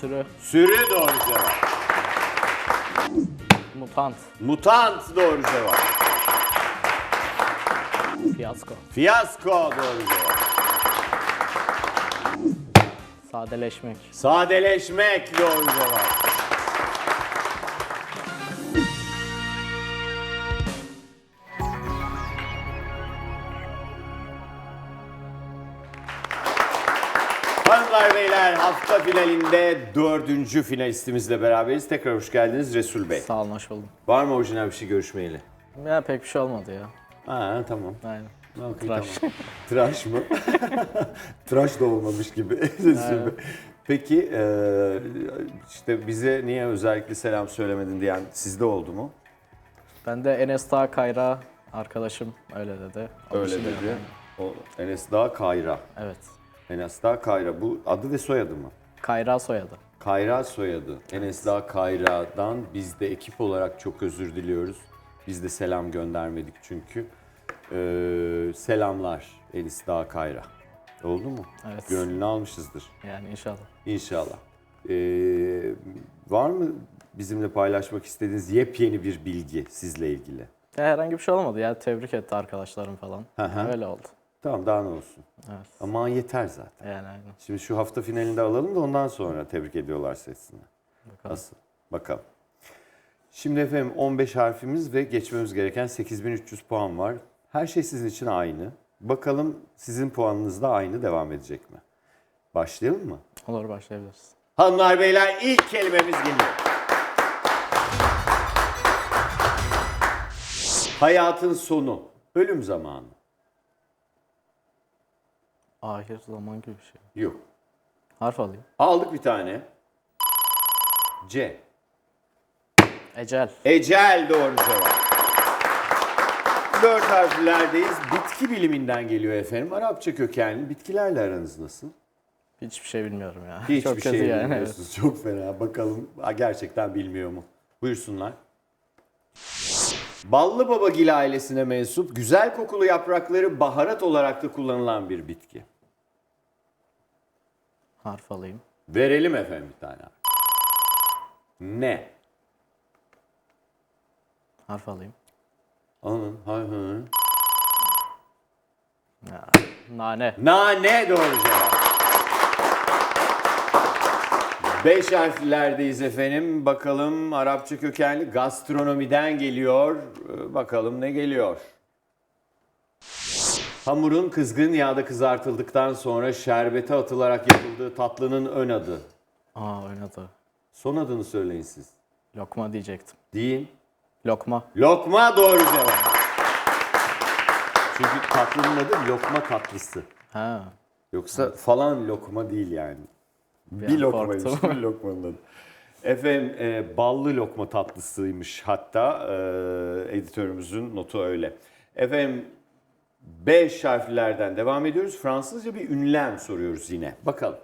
Sürü. Sürü doğru cevap. Mutant. Mutant doğru cevap. Fiyasko. Fiyasko doğru cevap. Sadeleşmek. Sadeleşmek doğru cevap. Beyler hafta finalinde dördüncü finalistimizle beraberiz. Tekrar hoş geldiniz Resul Bey. Sağ olun hoş buldum. Var mı orijinal bir şey görüşmeyeli? Ya pek bir şey olmadı ya. Ha tamam. Aynen. Okey, Tıraş. tamam. Tıraş mı? Tıraş da olmamış gibi. Resul Bey. Peki e, işte bize niye özellikle selam söylemedin diyen sizde oldu mu? Ben de Enes Dağ Kayra arkadaşım öyle dedi. Onun Öyle için de- dedi. O Enes Dağ Kayra. Evet. Enes Dağ Kayra. Bu adı ve soyadı mı? Kayra soyadı. Kayra soyadı. Enes Dağ Kayra'dan biz de ekip olarak çok özür diliyoruz. Biz de selam göndermedik çünkü. Ee, selamlar Enis Dağ Kayra. Oldu mu? Evet. Gönlünü almışızdır. Yani inşallah. İnşallah. Ee, var mı bizimle paylaşmak istediğiniz yepyeni bir bilgi sizle ilgili? Ya herhangi bir şey olmadı ya. Tebrik etti arkadaşlarım falan. Hı hı. öyle oldu. Tamam daha ne olsun. Evet. Ama yeter zaten. Yani aynen. Şimdi şu hafta finalinde alalım da ondan sonra tebrik ediyorlar sesini. Bakalım. Nasıl? Bakalım. Şimdi efendim 15 harfimiz ve geçmemiz gereken 8300 puan var. Her şey sizin için aynı. Bakalım sizin puanınız da aynı devam edecek mi? Başlayalım mı? Olur başlayabiliriz. Hanımlar beyler ilk kelimemiz geliyor. Hayatın sonu, ölüm zamanı. Ahir zaman gibi bir şey. Yok. Harf alayım. Aldık bir tane. C. Ecel. Ecel doğru cevap. Dört harflerdeyiz. Bitki biliminden geliyor efendim. Arapça kökenli. Bitkilerle aranız nasıl? Hiçbir şey bilmiyorum ya. Hiçbir Çok kötü şey yani. evet. bilmiyorsunuz. Çok fena. Bakalım ha, gerçekten bilmiyor mu? Buyursunlar. Ballı babagil ailesine mensup güzel kokulu yaprakları baharat olarak da kullanılan bir bitki. Harf alayım. Verelim efendim bir tane. Ne? Harf alayım. Anın, hay hay. Ya, nane. Nane doğru cevap. Beş harflerdeyiz efendim. Bakalım Arapça kökenli gastronomiden geliyor. Ee, Bakalım ne geliyor. Hamurun kızgın yağda kızartıldıktan sonra şerbete atılarak yapıldığı tatlının ön adı. Aa oynadı. Son adını söyleyin siz. Lokma diyecektim. Deyin. Lokma. Lokma doğru cevap. Çünkü tatlının adı lokma tatlısı. Ha. Yoksa falan lokma değil yani. Bir, an lokmaymış, bir lokmanın adı. Efendim e, ballı lokma tatlısıymış hatta e, editörümüzün notu öyle. Efendim beş harflerden devam ediyoruz. Fransızca bir ünlem soruyoruz yine. Bakalım.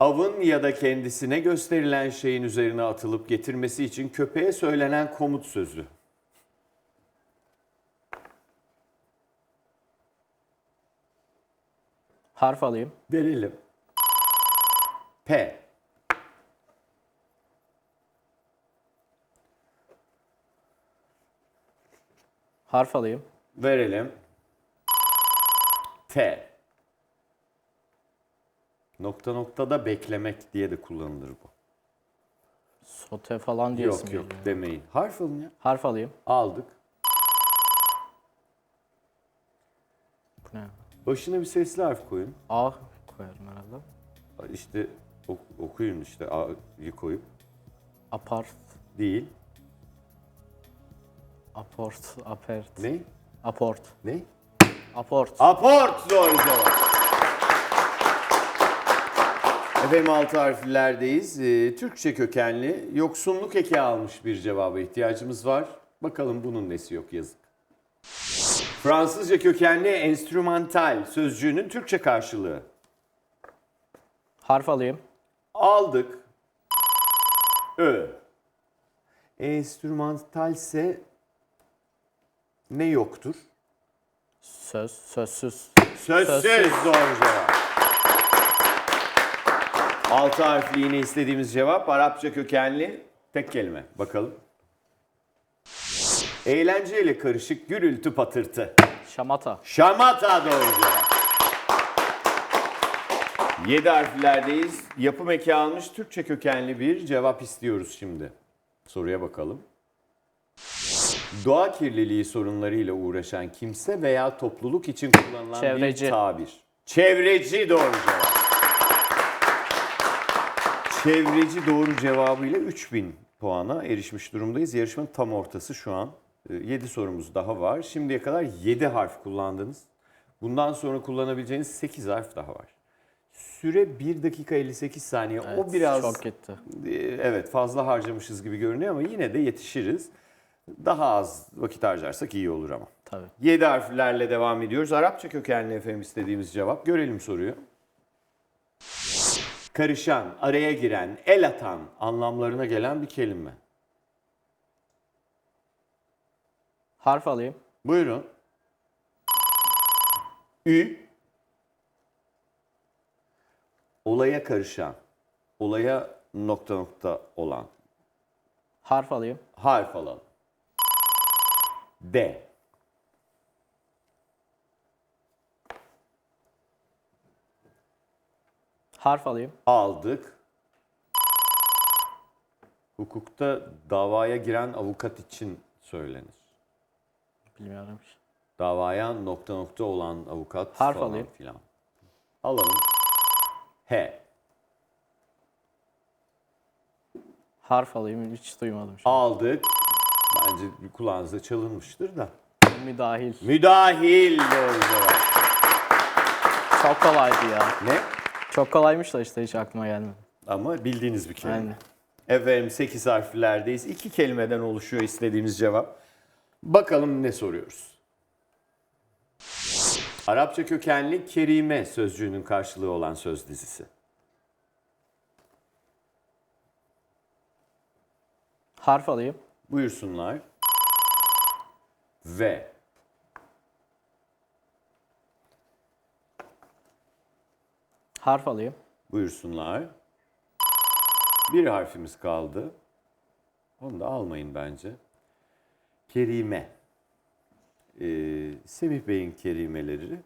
Avın ya da kendisine gösterilen şeyin üzerine atılıp getirmesi için köpeğe söylenen komut sözü. Harf alayım. Verelim. P. Harf alayım. Verelim. T. Nokta noktada beklemek diye de kullanılır bu. Sote falan diyesim yok yok demeyin. Harf alın ya. Harf alayım. Aldık. Bu ne? Başına bir sesli harf koyun. A koyarım herhalde. İşte ok- okuyun işte A'yı koyup. Apart. Değil. Aport. Apert. Ne? Aport. Ne? Aport. Aport doğru cevap. Efendim altı harflerdeyiz. Ee, Türkçe kökenli yoksunluk eki almış bir cevaba ihtiyacımız var. Bakalım bunun nesi yok yazık. Fransızca kökenli enstrümantal sözcüğünün Türkçe karşılığı. Harf alayım. Aldık. Ö. Enstrümantalse ne yoktur? Söz. Sözsüz. Sözsüz Sözsüz. doğru cevap. Altı harfli yine istediğimiz cevap. Arapça kökenli tek kelime. Bakalım. Eğlenceyle karışık gürültü patırtı. Şamata. Şamata doğru cevap. 7 harflerdeyiz. Yapım eki almış Türkçe kökenli bir cevap istiyoruz şimdi. Soruya bakalım. Doğa kirliliği sorunlarıyla uğraşan kimse veya topluluk için kullanılan Çevreci. bir tabir. Çevreci doğru cevap. Çevreci doğru cevabıyla 3000 puana erişmiş durumdayız. Yarışmanın tam ortası şu an. 7 sorumuz daha var. Şimdiye kadar 7 harf kullandınız. Bundan sonra kullanabileceğiniz 8 harf daha var. Süre 1 dakika 58 saniye. o Evet, biraz Çok gitti. e, evet fazla harcamışız gibi görünüyor ama yine de yetişiriz. Daha az vakit harcarsak iyi olur ama. Tabii. 7 harflerle devam ediyoruz. Arapça kökenli efendim istediğimiz cevap. Görelim soruyu. Karışan, araya giren, el atan anlamlarına gelen bir kelime. Harf alayım. Buyurun. Ü. Olaya karışan, olaya nokta nokta olan. Harf alayım. Harf alalım. D. Harf alayım. Aldık. Hukukta davaya giren avukat için söylenir. Bilmiyorum. Davaya nokta nokta olan avukat Harf falan alayım. filan. Alalım. H. Harf alayım. Hiç duymadım. An. Aldık. Bence kulağınıza çalınmıştır da. Müdahil. Müdahil doğru cevap. Çok kolaydı ya. Ne? Çok kolaymış da işte hiç aklıma gelmedi. Ama bildiğiniz bir kelime. Aynen. Efendim 8 harflerdeyiz. İki kelimeden oluşuyor istediğimiz cevap. Bakalım ne soruyoruz? Arapça kökenli kerime sözcüğünün karşılığı olan söz dizisi. Harf alayım. Buyursunlar. Ve Harf alayım. buyursunlar. Bir harfimiz kaldı. Onu da almayın bence. Kerime. Ee, Semih Bey'in kerimeleri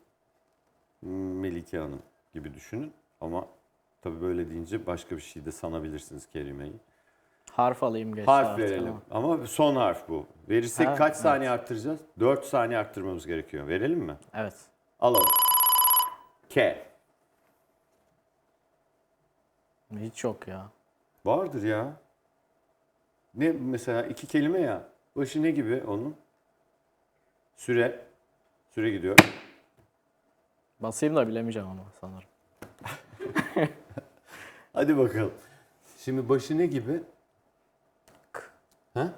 Melike Hanım gibi düşünün. Ama tabii böyle deyince başka bir şey de sanabilirsiniz kelimeyi. Harf alayım geç. Harf artık verelim. ama. Ama son harf bu. Verirsek Ha, kaç evet. saniye arttıracağız? 4 saniye arttırmamız gerekiyor. Verelim mi? Evet. Alalım. K. Hiç yok ya. Vardır ya. Ne mesela iki kelime ya. Başı ne gibi onun? Süre. Süre gidiyor. Basayım da bilemeyeceğim ama sanırım. Hadi bakalım. Şimdi başı ne gibi? Ha?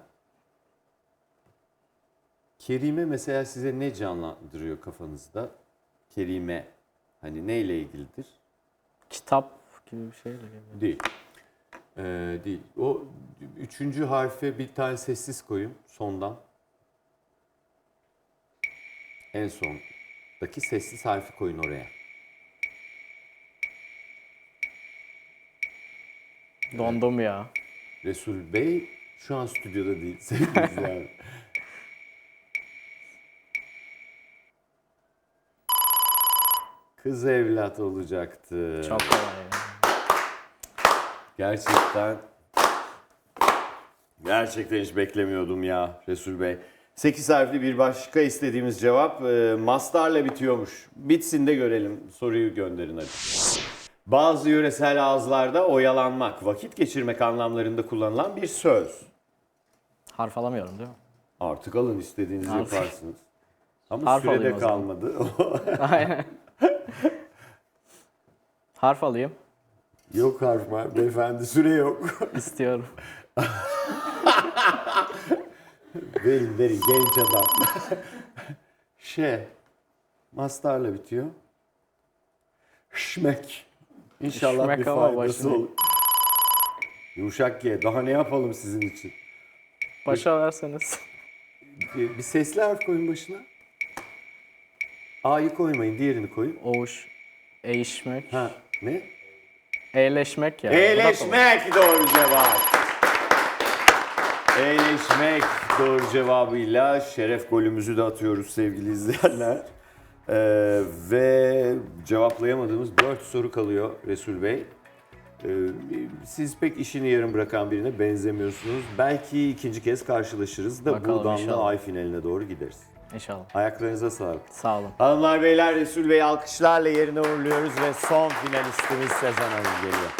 Kerime mesela size ne canlandırıyor kafanızda? Kerime. Hani neyle ilgilidir? Kitap gibi bir şeyle geliyor. Değil. Ee, değil. O üçüncü harfe bir tane sessiz koyun sondan. En sondaki sessiz harfi koyun oraya. Dondum ya. Resul Bey şu an stüdyoda değil sevgili izleyenler. Kız evlat olacaktı. Çok kolay. Gerçekten gerçekten hiç beklemiyordum ya Resul Bey. 8 harfli bir başka istediğimiz cevap e, mastarla bitiyormuş. Bitsin de görelim. Soruyu gönderin hadi. Bazı yöresel ağızlarda oyalanmak, vakit geçirmek anlamlarında kullanılan bir söz. Harf alamıyorum değil mi? Artık alın istediğinizi Harf. yaparsınız. Ama Harf sürede alayım o zaman. kalmadı. Aynen. Harf alayım. yok harf var beyefendi süre yok. İstiyorum. Verin verin genç adam. Şey. Mastarla bitiyor. Şmek. İnşallah Şmek bir ama faydası başını- olur. Yumuşak G. Daha ne yapalım sizin için? Başa verseniz. Bir, bir sesli harf koyun başına. A'yı koymayın. Diğerini koyun. Oğuş. Eğişmek. Ha ne? Eğleşmek ya. Eğleşmek doğru cevap. Eğleşmek doğru cevabıyla şeref golümüzü de atıyoruz sevgili izleyenler. Ee, ve cevaplayamadığımız 4 soru kalıyor Resul Bey. Ee, siz pek işini yarım bırakan birine benzemiyorsunuz. Belki ikinci kez karşılaşırız da Bakalım buradan da inşallah. ay finaline doğru gideriz. İnşallah. Ayaklarınıza sağlık. Sağ olun. Hanımlar beyler Resul Bey'i alkışlarla yerine uğurluyoruz ve son finalistimiz Sezen Hanım geliyor.